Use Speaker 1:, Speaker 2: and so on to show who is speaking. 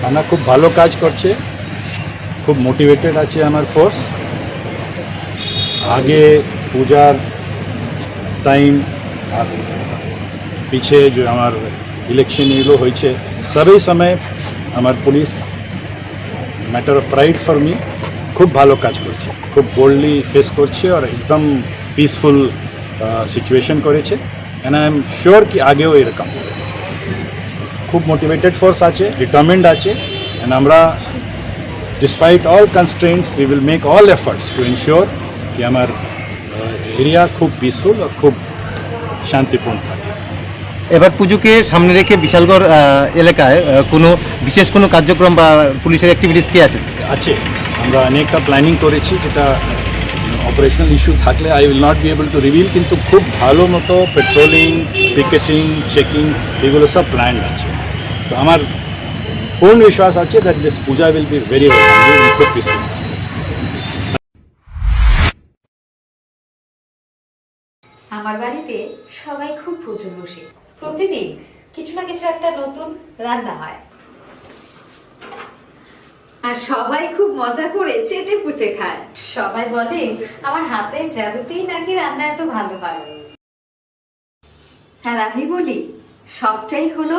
Speaker 1: থানা খুব ভালো কাজ করছে। খুব মোটিভেটেড আছে আমার ফোর্স আগে পূজার টাইম আর পিছে যে আমার ইলেকশন এগুলো হয়েছে, সবই সময় আমার police matter of pride for me খুব ভালো কাজ করছে, খুব বোল্ডলি ফেস করছে আর একদম পিসফুল সিচুয়েশন করেছে। অ্যান্ড আই এম শিওর কি আগেও এরকম। খুব মোটিভেটেড ফোর্স আছে ডিটারমেন্ড আছে। অ্যান্ড আমরা despite all constraints we will make all efforts to ensure কি আমার এরিয়া খুব পিসফুল আর খুব শান্তিপূর্ণ থাকে।
Speaker 2: এবার পুজোকে সামনে রেখে বিশালগড় এলাকায় কোনো বিশেষ কোনো কার্যক্রম বা পুলিশের অ্যাক্টিভিটিস কি আছে?
Speaker 1: আছে। আমরা অনেকটা প্ল্যানিং করেছি যেটা অপারেশনাল ইস্যু থাকলে I will not be able to reveal কিন্তু খুব ভালো মতো পেট্রোলিং পিকেটিং চেকিং এগুলো সব প্ল্যান আছে। তো আমার পূর্ণ বিশ্বাস আছে that this puja will be very খুব পিসফুল
Speaker 3: আমার বাড়িতে সবাই খুব পুজো বসে। প্রতিদিন কিছু না কিছু একটা নতুন রান্না হয়। আর সবাই খুব মজা করে চেটে পুটে খায়। সবাই বলে, আমার হাতের জাদুতেই নাকি রান্না এত ভালো হয়? আর আমি বলি, সবটাই হলো